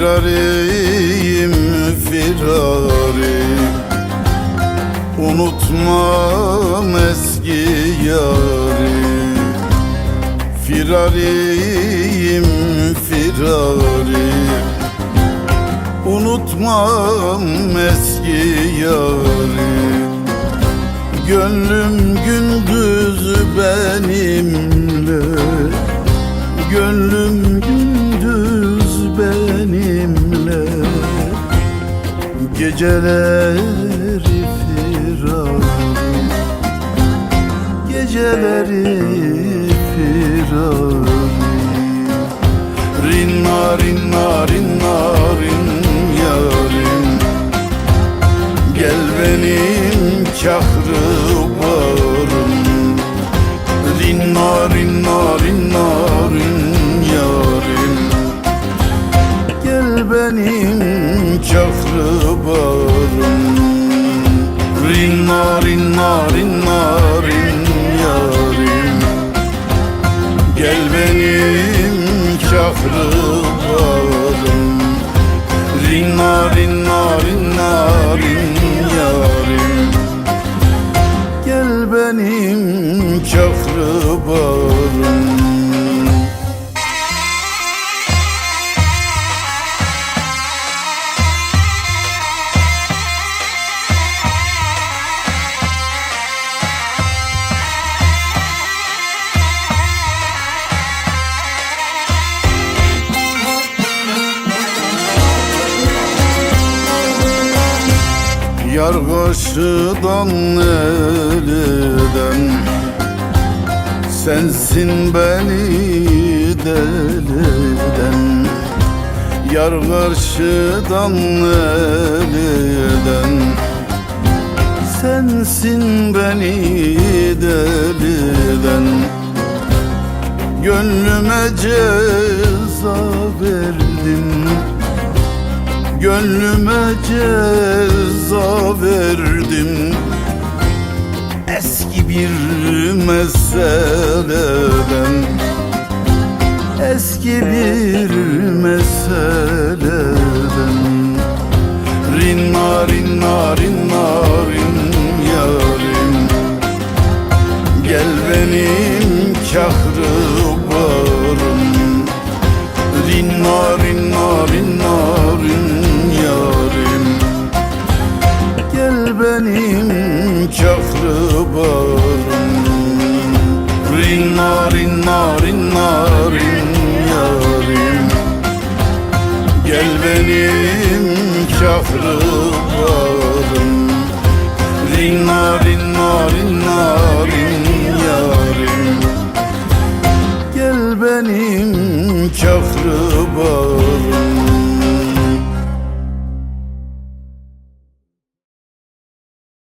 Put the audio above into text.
Firariyim firarim Unutmam eski yari Firariyim firarim Unutmam eski yari Gönlüm gündüz benimle. Gönlüm gündüz benimle Geceleri firari Geceleri firari Rinna rinna rinna rin yarim. Gel benim kahrı varım. Rinna rinna rinna benim kahrı varım Rinna rinna rinna rin yarim Gel benim kahrı varım Rinna rinna rinna rin yarim Gel benim kahrı varım Yar karşıdan elden Sensin beni deliden. Yar karşıdan elden Sensin beni deliden. Gönlüme ceza verdin Gönlüme ceza verdim. Eski bir meseleden Eski bir meseleden. Rinna rinna rinna rin yarim. Gel benim benim kahrı varım Rinna rinna rinna rin yarim Gel benim kahrı varım Rinna rinna rinna rin yarim Gel benim kahrı varım